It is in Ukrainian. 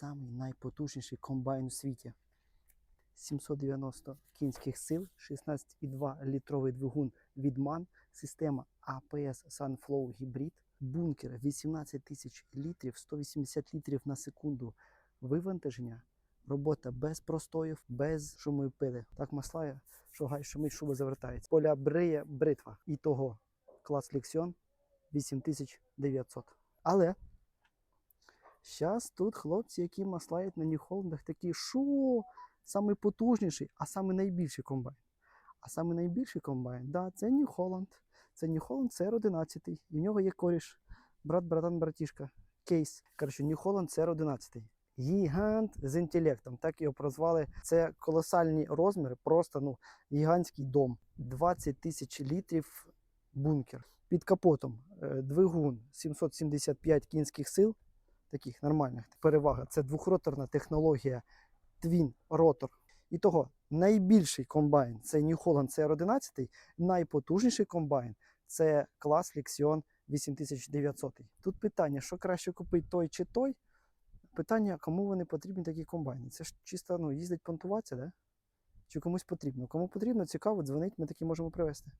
самий найпотужніший комбайн у світі. 790 кінських сил, 16,2 літровий двигун від MAN, система APS Sunflow Hybrid, бункер 18 тисяч літрів, 180 літрів на секунду вивантаження. Робота без простоїв, без шуму пили. Так маслає, що гай шумить, шуба завертається. Поля бриє бритва. І того клас Лексіон 8900. Але зараз тут хлопці, які маслають на Нью-Холландах, такі, що самий потужніший, а саме найбільший комбайн. А саме найбільший комбайн, да, це Нью-Холланд. Це Нью-Холланд CR11. І в нього є коріш, брат, братан, братішка, кейс. Коротше, Нью-Холланд CR11. Гігант з інтелектом, так його прозвали. Це колосальні розміри, просто ну, гігантський дом. 20 тисяч літрів бункер. Під капотом е, двигун 775 кінських сил, таких нормальних. Перевага це двохроторна технологія Twin Rotor. І того найбільший комбайн це New Holland CR11, найпотужніший комбайн це клас Lexion 8900. Тут питання, що краще купити той чи той. Питання, кому вони потрібні такі комбайни. Це ж чисто ну, їздить понтуватися, да? Чи комусь потрібно? Кому потрібно, цікаво, дзвонить, ми такі можемо привезти.